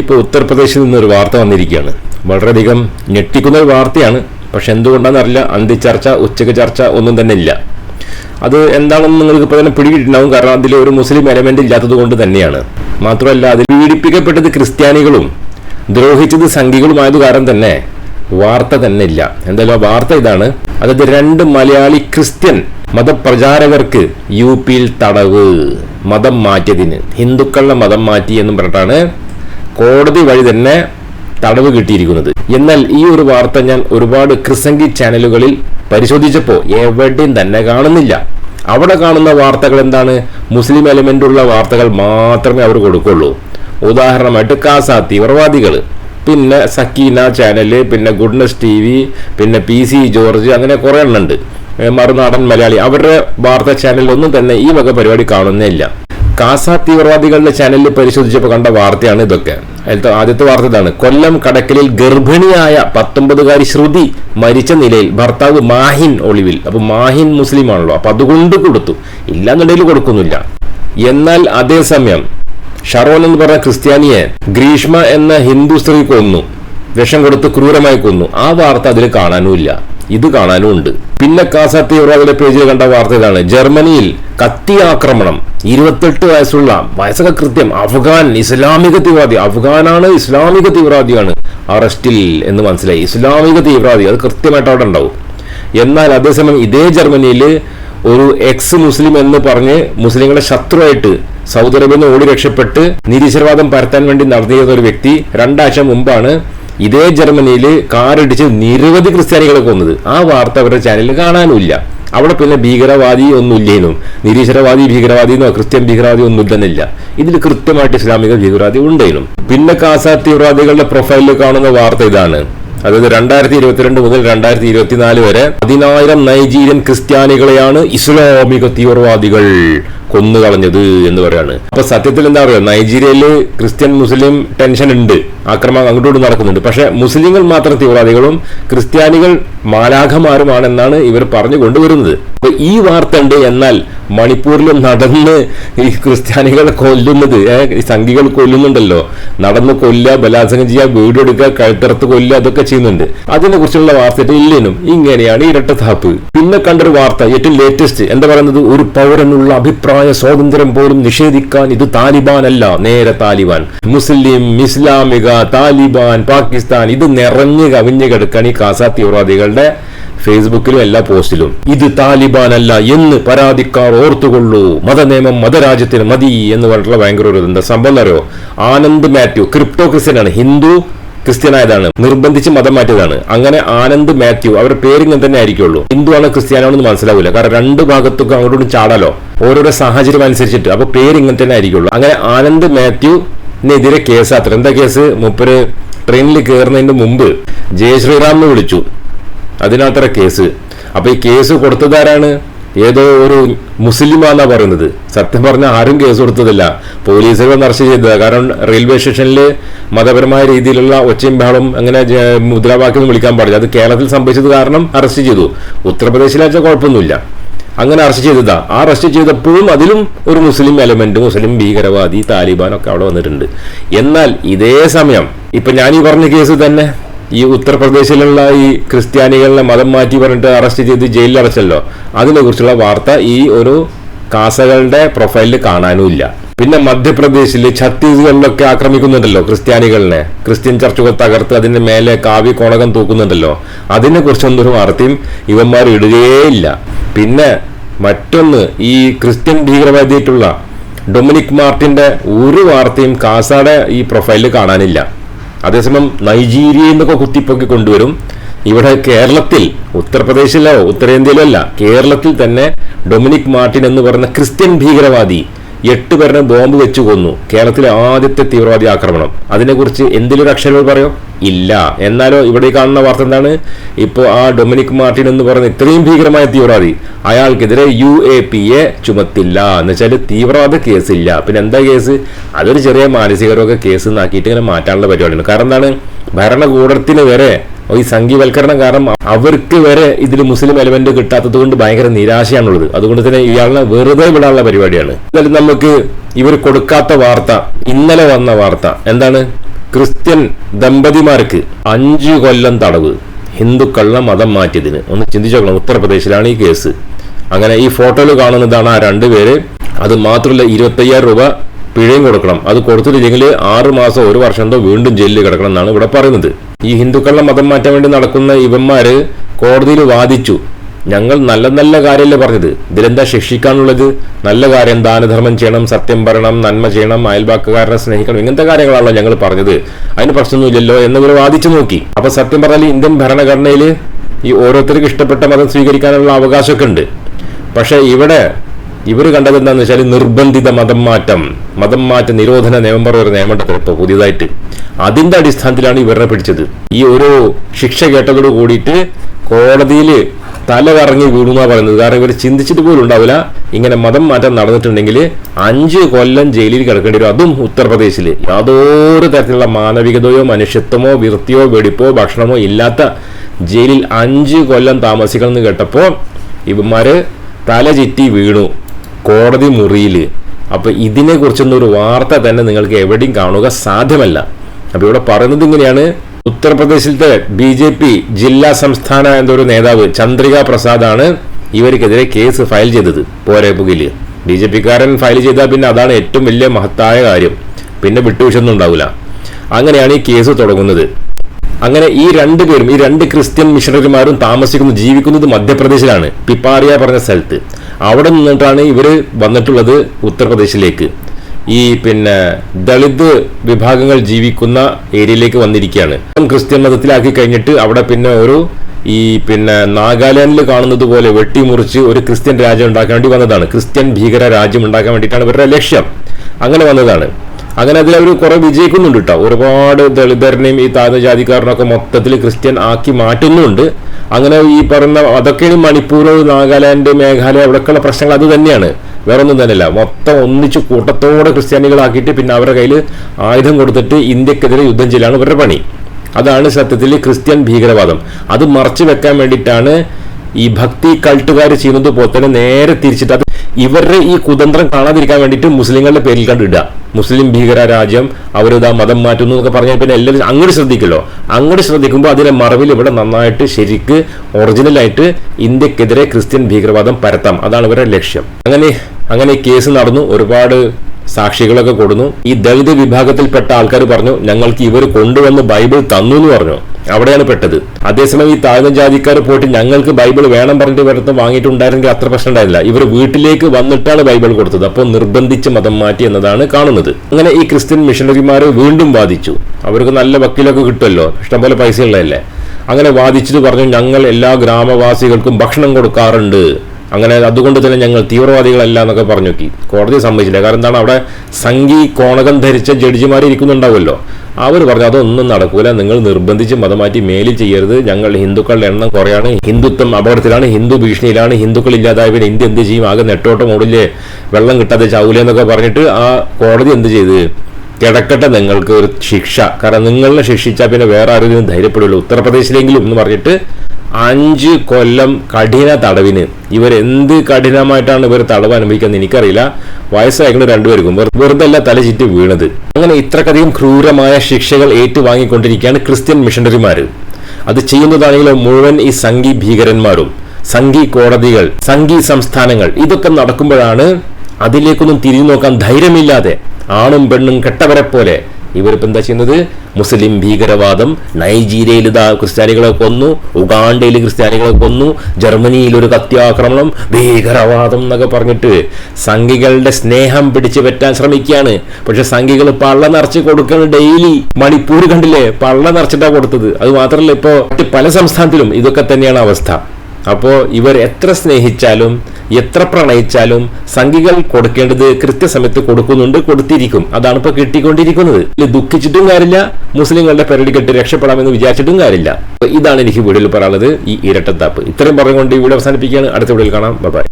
ഇപ്പോൾ ഉത്തർപ്രദേശിൽ നിന്നൊരു വാർത്ത വന്നിരിക്കുകയാണ്. വളരെയധികം ഞെട്ടിക്കുന്ന ഒരു വാർത്തയാണ്. പക്ഷെ എന്തുകൊണ്ടാണെന്നറിയില്ല അന്തിച്ചർച്ച ഉച്ചയ്ക്ക് ചർച്ച ഒന്നും തന്നെ ഇല്ല. അത് എന്താണെന്ന് നിങ്ങൾക്ക് ഇപ്പോൾ തന്നെ പിടികിട്ടുണ്ടാവും കാരണം അതിൽ ഒരു മുസ്ലിം എലമെന്റ് ഇല്ലാത്തത് കൊണ്ട് തന്നെയാണ്. മാത്രമല്ല അതിൽ പീഡിപ്പിക്കപ്പെട്ടത് ക്രിസ്ത്യാനികളും ദ്രോഹിച്ചത് സംഘികളുമായത് കാരണം തന്നെ വാർത്ത തന്നെ ഇല്ല. എന്തായാലും വാർത്ത ഇതാണ്. അതായത് രണ്ട് മലയാളി ക്രിസ്ത്യൻ മതപ്രചാരകർക്ക് യു പിയിൽ തടവ് മതം മാറ്റിയതിന്. ഹിന്ദുക്കളുടെ മതം മാറ്റി എന്നും പറഞ്ഞിട്ടാണ് കോടതി വഴി തന്നെ തടവ് കിട്ടിയിരിക്കുന്നത്. എന്നാൽ ഈ ഒരു വാർത്ത ഞാൻ ഒരുപാട് ക്രിസംഗി ചാനലുകളിൽ പരിശോധിച്ചപ്പോൾ എവിടെയും തന്നെ കാണുന്നില്ല. അവിടെ കാണുന്ന വാർത്തകൾ എന്താണ്? മുസ്ലിം എലമെന്റ് ഉള്ള വാർത്തകൾ മാത്രമേ അവർ കൊടുക്കുള്ളൂ. ഉദാഹരണമായിട്ട് കാസ തീവ്രവാദികൾ പിന്നെ സക്കീന ചാനൽ പിന്നെ ഗുഡ്നസ് ടി വി പിന്നെ പി സി ജോർജ് അങ്ങനെ കുറേ എണ്ണുണ്ട് മറുനാടൻ മലയാളി അവരുടെ വാർത്താ ചാനലിലൊന്നും തന്നെ ഈ വക പരിപാടി കാണുന്നേ കാസ തീവ്രവാദികളുടെ ചാനലിൽ പരിശോധിച്ചപ്പോൾ കണ്ട വാർത്തയാണ് ഇതൊക്കെ. അതിലത്തെ ആദ്യത്തെ വാർത്ത ഇതാണ്. കൊല്ലം കടക്കലിൽ ഗർഭിണിയായ പത്തൊമ്പതുകാരി ശ്രുതി മരിച്ച നിലയിൽ ഭർത്താവ് മാഹിൻ ഒളിവിൽ. അപ്പൊ മാഹിൻ മുസ്ലിം ആണല്ലോ അപ്പൊ അതുകൊണ്ട് കൊടുത്തു. ഇല്ലാന്നുണ്ടെങ്കിൽ കൊടുക്കുന്നില്ല. എന്നാൽ അതേസമയം ഷറോൻ എന്ന് പറഞ്ഞ ക്രിസ്ത്യാനിയെ ഗ്രീഷ്മ എന്ന ഹിന്ദു സ്ത്രീ കൊന്നു. വിഷം കൊടുത്ത് ക്രൂരമായി കൊന്നു. ആ വാർത്ത അതിൽ കാണാനുമില്ല. ഇത് കാണാനും ഉണ്ട്. പിന്നെ കാസ തീവ്രവാദിയുടെ പേജിൽ കണ്ട വാർത്ത ഇതാണ്. ജർമ്മനിയിൽ കത്തി ആക്രമണം. ഇരുപത്തെട്ട് വയസ്സുള്ള വയസ്സൊക്കെ കൃത്യം അഫ്ഗാൻ ഇസ്ലാമിക തീവ്രവാദി. അഫ്ഗാനാണ് ഇസ്ലാമിക തീവ്രവാദിയാണ്. അറസ്റ്റിൽ എന്ന് മനസ്സിലായി. ഇസ്ലാമിക തീവ്രവാദി. അത് കൃത്യമായിട്ട് അവിടെ ഉണ്ടാവും. എന്നാൽ അതേസമയം ഇതേ ജർമ്മനിയിൽ ഒരു എക്സ് മുസ്ലിം എന്ന് പറഞ്ഞ് മുസ്ലിങ്ങളെ ശത്രുവായിട്ട് സൗദി അറേബ്യയിൽ നിന്ന് ഓടി രക്ഷപ്പെട്ട് നിരീശ്വരവാദം പരത്താൻ വേണ്ടി നടത്തിയിരുന്ന ഒരു വ്യക്തി രണ്ടാഴ്ച മുമ്പാണ് ഇതേ ജർമ്മനിയിൽ കാറിടിച്ച് നിരവധി ക്രിസ്ത്യാനികളെ കൊന്നത്. ആ വാർത്ത അവരുടെ ചാനലിൽ കാണാനുമില്ല. അവിടെ പിന്നെ ഭീകരവാദി ഒന്നുമില്ലേനും. നിരീശ്വരവാദി ഭീകരവാദി എന്നോ ക്രിസ്ത്യൻ ഭീകരവാദി ഒന്നും തന്നെയില്ല. ഇതിൽ കൃത്യമായിട്ട് ഇസ്ലാമിക ഭീകരവാദി ഉണ്ടേനും. പിന്നെ കാസ തീവ്രവാദികളുടെ പ്രൊഫൈലിൽ കാണുന്ന വാർത്ത ഇതാണ്. അതായത് രണ്ടായിരത്തി ഇരുപത്തിരണ്ട് മുതൽ രണ്ടായിരത്തി ഇരുപത്തിനാല് വരെ പതിനായിരം നൈജീരിയൻ ക്രിസ്ത്യാനികളെയാണ് ഇസ്ലാമിക തീവ്രവാദികൾ. കൊന്നുകളഞ്ഞത് എന്ന് പറയാണ്. അപ്പൊ സത്യത്തിൽ എന്താ പറയുക നൈജീരിയയിൽ ക്രിസ്ത്യൻ മുസ്ലിം ടെൻഷൻ ഉണ്ട്. ആക്രമണം അങ്ങോട്ടും നടക്കുന്നുണ്ട്. പക്ഷെ മുസ്ലിങ്ങൾ മാത്രം തീവ്രവാദികളും ക്രിസ്ത്യാനികൾ മാലാഖമാരുമാണെന്നാണ് ഇവർ പറഞ്ഞു കൊണ്ടുവരുന്നത്. അപ്പൊ ഈ വാർത്ത ഉണ്ട് എന്നാൽ മണിപ്പൂരിൽ നടന്ന് ഈ ക്രിസ്ത്യാനികളെ കൊല്ലുന്നത് സംഘികൾ കൊല്ലുന്നുണ്ടല്ലോ. നടന്ന് കൊല്ലുക ബലാത്സംഗം ചെയ്യുക വീടെടുക്കുക കഴുത്തറത്ത് കൊല്ലുക അതൊക്കെ ചെയ്യുന്നുണ്ട്. അതിനെ കുറിച്ചുള്ള വാർത്ത ഇല്ലേനും ഇങ്ങനെയാണ് ഇരട്ടത്താപ്പ് പിന്നെ കണ്ടൊരു വാർത്ത ഏറ്റവും ലേറ്റസ്റ്റ് എന്താ പറയുന്നത്? ഒരു പൗരനുള്ള അഭിപ്രായ സ്വാതന്ത്ര്യം പോലും നിഷേധിക്കാൻ ഇത് താലിബാൻ അല്ല നേരെ താലിബാൻ. മുസ്ലിം ഇസ്ലാമിക താലിബാൻ പാകിസ്ഥാൻ ഇത് നിറഞ്ഞു കവിഞ്ഞു കിടക്കാൻ ഈ കാസ തീവ്രവാദികളുടെ ഫേസ്ബുക്കിലും എല്ലാ പോസ്റ്റിലും. ഇത് താലിബാൻ അല്ല എന്ന് പരാതിക്കാർ ഓർത്തുകൊള്ളൂ. മതനിയമം മതരാജ്യത്തിന് മതി എന്ന് പറഞ്ഞിട്ടുള്ള ഭയങ്കര ഒരു എന്താ സംഭവം അറിയോ? ആനന്ദ് മാത്യു ക്രിപ്റ്റോ ക്രിസ്ത്യനാണ് ഹിന്ദു ക്രിസ്ത്യനായതാണ്. നിർബന്ധിച്ച് മതം മാറ്റിയതാണ്. അങ്ങനെ ആനന്ദ് മാത്യു അവരുടെ പേരിങ്ങനെ തന്നെ ആയിരിക്കുള്ളൂ. ഹിന്ദുവാണ് ക്രിസ്ത്യാനാണെന്ന് മനസ്സിലാവില്ല. കാരണം രണ്ട് ഭാഗത്തൊക്കെ അങ്ങോട്ടും ചാടാലോ. ഓരോരോ സാഹചര്യം അനുസരിച്ചിട്ട്. അപ്പൊ പേര് ഇങ്ങനെ തന്നെ ആയിരിക്കുള്ളൂ. അങ്ങനെ ആനന്ദ് മാത്യുവിനെതിരെ കേസ് അത്ര. എന്താ കേസ്? മുപ്പര് ട്രെയിനിൽ കയറുന്നതിന് മുമ്പ് ജയ എന്ന് വിളിച്ചു. അതിനകത്തറ കേസ്. അപ്പൊ ഈ കേസ് കൊടുത്തതാരാണ് ഏതോ ഒരു മുസ്ലിമാന്നാ പറയുന്നത്. സത്യം പറഞ്ഞാൽ ആരും കേസ് കൊടുത്തതില്ല. പോലീസുകൾ അറസ്റ്റ് ചെയ്തത്. കാരണം റെയിൽവേ സ്റ്റേഷനിൽ മതപരമായ രീതിയിലുള്ള ഒച്ചയും ബഹളം അങ്ങനെ മുദ്രാവാക്യം വിളിക്കാൻ പാടില്ല. അത് കേരളത്തിൽ സംഭവിച്ചത് കാരണം അറസ്റ്റ് ചെയ്തു. ഉത്തർപ്രദേശിലാച്ച കുഴപ്പമൊന്നുമില്ല. അങ്ങനെ അറസ്റ്റ് ചെയ്തതാ. ആ അറസ്റ്റ് ചെയ്തപ്പോഴും അതിലും ഒരു മുസ്ലിം എലമെന്റ് മുസ്ലിം ഭീകരവാദി താലിബാൻ ഒക്കെ അവിടെ വന്നിട്ടുണ്ട്. എന്നാൽ ഇതേ സമയം ഇപ്പൊ ഞാൻ ഈ പറഞ്ഞ കേസ് തന്നെ ഈ ഉത്തർപ്രദേശിലുള്ള ഈ ക്രിസ്ത്യാനികളെ മതം മാറ്റി പറഞ്ഞിട്ട് അറസ്റ്റ് ചെയ്ത് ജയിലിൽ അടച്ചല്ലോ. അതിനെക്കുറിച്ചുള്ള വാർത്ത ഈ ഒരു കാസകളുടെ പ്രൊഫൈലിൽ കാണാനുമില്ല പിന്നെ മധ്യപ്രദേശിൽ ഛത്തീസ്ഗഡിലൊക്കെ ആക്രമിക്കുന്നുണ്ടല്ലോ ക്രിസ്ത്യാനികളിനെ ക്രിസ്ത്യൻ ചർച്ചുകൾ തകർത്ത് അതിന്റെ മേലെ കാവ്യ കോണകം തൂക്കുന്നുണ്ടല്ലോ. അതിനെ കുറിച്ചൊന്നൊരു ഒരു വാർത്തയും ഇവന്മാർ ഇടുകയേയില്ല. പിന്നെ മറ്റൊന്ന് ഈ ക്രിസ്ത്യൻ ഭീകരവാദിയായിട്ടുള്ള ഡൊമിനിക് മാർട്ടിന്റെ ഒരു വാർത്തയും കാസാടെ ഈ പ്രൊഫൈലിൽ കാണാനില്ല. അതേസമയം നൈജീരിയ നിന്നൊക്കെ കുത്തിപ്പൊക്കി കൊണ്ടുവരും. ഇവിടെ കേരളത്തിൽ ഉത്തർപ്രദേശിലോ ഉത്തരേന്ത്യയിലോ അല്ല കേരളത്തിൽ തന്നെ ഡൊമിനിക് മാർട്ടിൻ എന്ന് പറയുന്ന ക്രിസ്ത്യൻ ഭീകരവാദി എട്ട് പേരുടെ ബോംബ് വെച്ചു കൊന്നു. കേരളത്തിലെ ആദ്യത്തെ തീവ്രവാദി ആക്രമണം. അതിനെക്കുറിച്ച് എന്തെങ്കിലും ഒരു അക്ഷരങ്ങൾ പറയോ? ഇല്ല. എന്നാലോ ഇവിടെ കാണുന്ന വാർത്ത എന്താണ്? ഇപ്പോൾ ആ ഡൊമിനിക് മാർട്ടിൻ എന്ന് പറയുന്ന ഇത്രയും ഭീകരമായ തീവ്രവാദി അയാൾക്കെതിരെ യു എ പി എ ചുമത്തില്ല. എന്ന് വെച്ചാൽ തീവ്രവാദ കേസില്ല. പിന്നെ എന്താ കേസ്? അതൊരു ചെറിയ മാനസിക രോഗ കേസ് എന്നാക്കിയിട്ട് ഇങ്ങനെ മാറ്റാനുള്ള പരിപാടിയാണ്. കാരണം എന്താണ്? ഭരണകൂടത്തിന് വരെ ഈ സംഘീവൽക്കരണം കാരണം അവർക്ക് വരെ ഇതിൽ മുസ്ലിം എലമെന്റ് കിട്ടാത്തത് കൊണ്ട് ഭയങ്കര നിരാശയാണുള്ളത്. അതുകൊണ്ട് തന്നെ ഇയാളെ വെറുതെ വിടാനുള്ള പരിപാടിയാണ്. എന്നാലും നമുക്ക് ഇവർ കൊടുക്കാത്ത വാർത്ത ഇന്നലെ വന്ന വാർത്ത എന്താണ്? ക്രിസ്ത്യൻ ദമ്പതിമാർക്ക് അഞ്ചു കൊല്ലം തടവ് ഹിന്ദുക്കളുടെ മതം മാറ്റിയതിന്. ഒന്ന് ചിന്തിച്ചു നോക്കണം ഉത്തർപ്രദേശിലാണ് ഈ കേസ്. അങ്ങനെ ഈ ഫോട്ടോയിൽ കാണുന്നതാണ് ആ രണ്ടുപേര് അത് മാത്രമല്ല ഇരുപത്തയ്യായിരം രൂപ പിഴയും കൊടുക്കണം. അത് കൊടുത്തിട്ടില്ലെങ്കിൽ ആറ് മാസം ഒരു വർഷം എന്തോ വീണ്ടും ജയിലിൽ കിടക്കണം എന്നാണ് ഇവിടെ പറയുന്നത്. ഈ ഹിന്ദുക്കളുടെ മതം മാറ്റാൻ വേണ്ടി നടക്കുന്ന ഇവന്മാര് കോടതിയിൽ വാദിച്ചു. ഞങ്ങൾ നല്ല നല്ല കാര്യമല്ലേ പറഞ്ഞത്? ഇതിലെന്താ ശിക്ഷിക്കാനുള്ളത്? നല്ല കാര്യം ദാനധർമ്മം ചെയ്യണം സത്യം പറയണം നന്മ ചെയ്യണം അയൽവാക്കുകാരനെ സ്നേഹിക്കണം ഇങ്ങനത്തെ കാര്യങ്ങളാണല്ലോ ഞങ്ങൾ പറഞ്ഞത്. അതിന് പ്രശ്നമൊന്നുമില്ലല്ലോ എന്നിവർ വാദിച്ചു നോക്കി. അപ്പൊ സത്യം പറഞ്ഞാൽ ഇന്ത്യൻ ഭരണഘടനയിൽ ഈ ഓരോരുത്തർക്കും ഇഷ്ടപ്പെട്ട മതം സ്വീകരിക്കാനുള്ള അവകാശമൊക്കെ ഉണ്ട്. പക്ഷെ ഇവിടെ ഇവർ കണ്ടത് എന്താണെന്ന് വെച്ചാൽ നിർബന്ധിത മതം മാറ്റം. മതം മാറ്റ നിരോധന നിയമം പറയുന്ന നിയമം ഇപ്പോൾ പുതിയതായിട്ട്. അതിന്റെ അടിസ്ഥാനത്തിലാണ് ഇവരെ പിടിച്ചത്. ഈ ഒരു ശിക്ഷ കേട്ടതോട് കൂടിയിട്ട് കോടതിയിൽ തല കറങ്ങി വീണു പറയുന്നത്. കാരണം ഇവർ ചിന്തിച്ചിട്ട് പോലും ഉണ്ടാവില്ല. ഇങ്ങനെ മതം മാറ്റം നടന്നിട്ടുണ്ടെങ്കിൽ അഞ്ച് കൊല്ലം ജയിലിൽ കിടക്കേണ്ടി വരും. അതും ഉത്തർപ്രദേശിൽ യാതൊരു തരത്തിലുള്ള മാനവികതയോ മനുഷ്യത്വമോ വൃത്തിയോ വെടിപ്പോ ഭക്ഷണമോ ഇല്ലാത്ത ജയിലിൽ അഞ്ച് കൊല്ലം താമസിക്കണം എന്ന് കേട്ടപ്പോൾ ഇവന്മാര് തല ചിറ്റി വീണു. കോടതി മുറിയിൽ അപ്പോൾ ഇതിനെ കുറിച്ചൊന്നും ഒരു വാർത്ത തന്നെ നിങ്ങൾക്ക് എവിടെയും കാണുക സാധ്യമല്ല. അപ്പോൾ ഇവിടെ പറയുന്നത് ഇങ്ങനെയാണ്. ഉത്തർപ്രദേശിലത്തെ ബി ജെ പി ജില്ലാ സംസ്ഥാന എന്നൊരു നേതാവ് ചന്ദ്രിക പ്രസാദാണ് ഇവർക്കെതിരെ കേസ് ഫയൽ ചെയ്തത് പോരേപ്പുകയിൽ. ബി ജെ പിക്കാരൻ ഫയൽ ചെയ്താൽ പിന്നെ അതാണ് ഏറ്റവും വലിയ മഹത്തായ കാര്യം. പിന്നെ വിട്ടുവീഴ്ചയൊന്നും ഉണ്ടാവില്ല. അങ്ങനെയാണ് ഈ കേസ് തുടങ്ങുന്നത്. അങ്ങനെ ഈ രണ്ട് പേരും ഈ രണ്ട് ക്രിസ്ത്യൻ മിഷണറിമാരും താമസിക്കുന്നു ജീവിക്കുന്നത് മധ്യപ്രദേശിലാണ്. പിപ്പാറിയ പറഞ്ഞ സ്ഥലത്ത്. അവിടെ നിന്നിട്ടാണ് ഇവർ വന്നിട്ടുള്ളത് ഉത്തർപ്രദേശിലേക്ക്. ഈ പിന്നെ ദളിത് വിഭാഗങ്ങൾ ജീവിക്കുന്ന ഏരിയയിലേക്ക് വന്നിരിക്കുകയാണ്. ക്രിസ്ത്യൻ മതത്തിലാക്കി കഴിഞ്ഞിട്ട് അവിടെ പിന്നെ ഒരു ഈ പിന്നെ നാഗാലാൻഡിൽ കാണുന്നത് പോലെ വെട്ടിമുറിച്ച് ഒരു ക്രിസ്ത്യൻ രാജ്യം ഉണ്ടാക്കാൻ വേണ്ടി വന്നതാണ്. ക്രിസ്ത്യൻ ഭീകര രാജ്യം ഉണ്ടാക്കാൻ വേണ്ടിയിട്ടാണ് ഇവരുടെ ലക്ഷ്യം. അങ്ങനെ വന്നതാണ്. അങ്ങനെ അതിൽ അവർ കുറെ വിജയിക്കുന്നുണ്ട് കേട്ടോ ഒരുപാട് ദളിതരനെയും ഈ താഴ്ന്ന ജാതിക്കാരനൊക്കെ മൊത്തത്തിൽ ക്രിസ്ത്യൻ ആക്കി മാറ്റുന്നുണ്ട്. അങ്ങനെ ഈ പറയുന്ന അതൊക്കെയാണ് മണിപ്പൂർ നാഗാലാൻഡ് മേഘാലയ അവിടെയൊക്കെയുള്ള പ്രശ്നങ്ങൾ അത് തന്നെയാണ്. വേറെ ഒന്നും തന്നെയല്ല. മൊത്തം ഒന്നിച്ച് കൂട്ടത്തോടെ ക്രിസ്ത്യാനികളാക്കിയിട്ട് പിന്നെ അവരുടെ കയ്യിൽ ആയുധം കൊടുത്തിട്ട് ഇന്ത്യക്കെതിരെ യുദ്ധം ചെയ്യലാണ് ഇവരുടെ പണി. അതാണ് സത്യത്തിൽ ക്രിസ്ത്യൻ ഭീകരവാദം. അത് മറച്ചു വെക്കാൻ വേണ്ടിയിട്ടാണ് ഈ ഭക്തി കൾട്ടുകാർ ചെയ്യുന്നത് പോലെ തന്നെ നേരെ തിരിച്ചിട്ട് അത് ഇവരുടെ ഈ കുതന്ത്രം കാണാതിരിക്കാൻ വേണ്ടിയിട്ട് മുസ്ലിങ്ങളുടെ പേരിൽ കണ്ടിടുക. മുസ്ലിം ഭീകര രാജ്യം അവരിതാ മതം മാറ്റുന്നു എന്നൊക്കെ പറഞ്ഞാൽ പിന്നെ എല്ലാവരും അങ്ങോട്ട് ശ്രദ്ധിക്കല്ലോ. അങ്ങോട്ട് ശ്രദ്ധിക്കുമ്പോൾ അതിലെ മറവിൽ ഇവിടെ നന്നായിട്ട് ശരിക്ക് ഒറിജിനലായിട്ട് ഇന്ത്യക്കെതിരെ ക്രിസ്ത്യൻ ഭീകരവാദം പരത്താം. അതാണ് ഇവരുടെ ലക്ഷ്യം. അങ്ങനെ അങ്ങനെ കേസ് നടന്നു. ഒരുപാട് സാക്ഷികളൊക്കെ കൊടുന്നു. ഈ ദളിത് വിഭാഗത്തിൽപ്പെട്ട ആൾക്കാർ പറഞ്ഞു ഞങ്ങൾക്ക് ഇവർ കൊണ്ടുവന്ന് ബൈബിൾ തന്നു എന്ന് പറഞ്ഞു. അവിടെയാണ് പെട്ടത്. അതേസമയം ഈ താഴ്ന്ന ജാതിക്കാർ പോയിട്ട് ഞങ്ങൾക്ക് ബൈബിൾ വേണം പറഞ്ഞിട്ട് ഇവരത്ത് വാങ്ങിയിട്ടുണ്ടായിരുന്നെങ്കിൽ അത്ര പ്രശ്നം ഉണ്ടായില്ല ഇവർ വീട്ടിലേക്ക് വന്നിട്ടാണ് ബൈബിൾ കൊടുത്തത്. അപ്പോൾ നിർബന്ധിച്ച് മതം മാറ്റി എന്നതാണ് കാണുന്നത്. അങ്ങനെ ഈ ക്രിസ്ത്യൻ മിഷണറിമാർ വീണ്ടും വാദിച്ചു. അവർക്ക് നല്ല വക്കീലൊക്കെ കിട്ടുമല്ലോ. ഇഷ്ടംപോലെ പൈസ ഉള്ളതല്ലേ? അങ്ങനെ വാദിച്ചിട്ട് പറഞ്ഞു ഞങ്ങൾ എല്ലാ ഗ്രാമവാസികൾക്കും ഭക്ഷണം കൊടുക്കാറുണ്ട്. അങ്ങനെ അതുകൊണ്ട് തന്നെ ഞങ്ങൾ തീവ്രവാദികളല്ല എന്നൊക്കെ പറഞ്ഞു നോക്കി കോടതി സമ്മതിച്ചില്ല. കാരണം എന്താണ്? അവിടെ സംഘി കോണകം ധരിച്ച ജഡ്ജിമാർ ഇരിക്കുന്നുണ്ടാവുമല്ലോ. അവർ പറഞ്ഞു അതൊന്നും നടക്കൂല. നിങ്ങൾ നിർബന്ധിച്ച് മതമാറ്റി മേലിൽ ചെയ്യരുത്. ഞങ്ങൾ ഹിന്ദുക്കളുടെ എണ്ണം കുറയാണ്. ഹിന്ദുത്വം അപകടത്തിലാണ്. ഹിന്ദു ഭീഷണിയിലാണ്. ഹിന്ദുക്കൾ ഇല്ലാതായവർ ഇന്ത്യ എന്ത് ചെയ്യും? ആകെ നെട്ടോട്ടം ഓടില്ലേ വെള്ളം കിട്ടാതെ ചാവൂല എന്നൊക്കെ പറഞ്ഞിട്ട് ആ കോടതി എന്ത് ചെയ്ത്? കിടക്കട്ടെ നിങ്ങൾക്ക് ഒരു ശിക്ഷ. കാരണം നിങ്ങളെ ശിക്ഷിച്ചാൽ പിന്നെ വേറെ ആരും ഇതിന് ധൈര്യപ്പെടുള്ളൂ ഉത്തർപ്രദേശിലെങ്കിലും എന്ന് പറഞ്ഞിട്ട് അഞ്ച് കൊല്ലം കഠിന തടവിന്. ഇവരെന്ത് കഠിനമായിട്ടാണ് ഇവർ തടവ് അനുഭവിക്കുന്നത് എനിക്കറിയില്ല. വയസ്സായിക്കൊണ്ട് രണ്ടുപേർക്കും. വെറുതല്ല തല ചുറ്റി വീണത്. അങ്ങനെ ഇത്രക്കധികം ക്രൂരമായ ശിക്ഷകൾ ഏറ്റുവാങ്ങിക്കൊണ്ടിരിക്കുകയാണ് ക്രിസ്ത്യൻ മിഷണറിമാർ അത് ചെയ്യുന്നതാണെങ്കിലോ മുഴുവൻ ഈ സംഘി ഭീകരന്മാരും സംഘി കോടതികൾ സംഘി സംസ്ഥാനങ്ങൾ. ഇതൊക്കെ നടക്കുമ്പോഴാണ് അതിലേക്കൊന്നും തിരിഞ്ഞു നോക്കാൻ ധൈര്യമില്ലാതെ ആണും പെണ്ണും കെട്ടവരെ പോലെ ഇവരിപ്പോ എന്താ ചെയ്യുന്നത്? മുസ്ലിം ഭീകരവാദം നൈജീരിയയിൽ ഇതാ ക്രിസ്ത്യാനികളെ കൊന്നു ഉഗാണ്ടയിൽ ക്രിസ്ത്യാനികളെ കൊന്നു ജർമ്മനിയിൽ ഒരു കത്യാക്രമണം ഭീകരവാദം എന്നൊക്കെ പറഞ്ഞിട്ട് സംഘികളുടെ സ്നേഹം പിടിച്ചു പറ്റാൻ ശ്രമിക്കുകയാണ്. പക്ഷെ സംഘികൾ പള്ള നിറച്ച് കൊടുക്കണം ഡെയിലി. മണിപ്പൂർ കണ്ടില്ലേ? പള്ള നിറച്ചിട്ടാണ് കൊടുത്തത്. അത് മാത്രമല്ല ഇപ്പോ മറ്റ് പല സംസ്ഥാനത്തിലും ഇതൊക്കെ തന്നെയാണ് അവസ്ഥ. അപ്പോൾ ഇവർ എത്ര സ്നേഹിച്ചാലും എത്ര പ്രണയിച്ചാലും സംഖികൾ കൊടുക്കേണ്ടത് കൃത്യസമയത്ത് കൊടുക്കുന്നുണ്ട് കൊടുത്തിരിക്കും. അതാണ് ഇപ്പോൾ കിട്ടിക്കൊണ്ടിരിക്കുന്നത്. ദുഃഖിച്ചിട്ടും കാര്യമില്ല മുസ്ലിങ്ങളുടെ പെരടി കെട്ടി രക്ഷപ്പെടാമെന്ന് വിചാരിച്ചിട്ടും കാര്യമില്ല. ഇതാണ് എനിക്ക് വീഡിയോയിൽ പറയാനുള്ളത്. ഈ ഇരട്ടത്താപ്പ്. ഇത്രയും പറഞ്ഞുകൊണ്ട് ഈ വീഡിയോ അവസാനിപ്പിക്കുകയാണ്. അടുത്ത വീഡിയോയിൽ കാണാം. ബൈ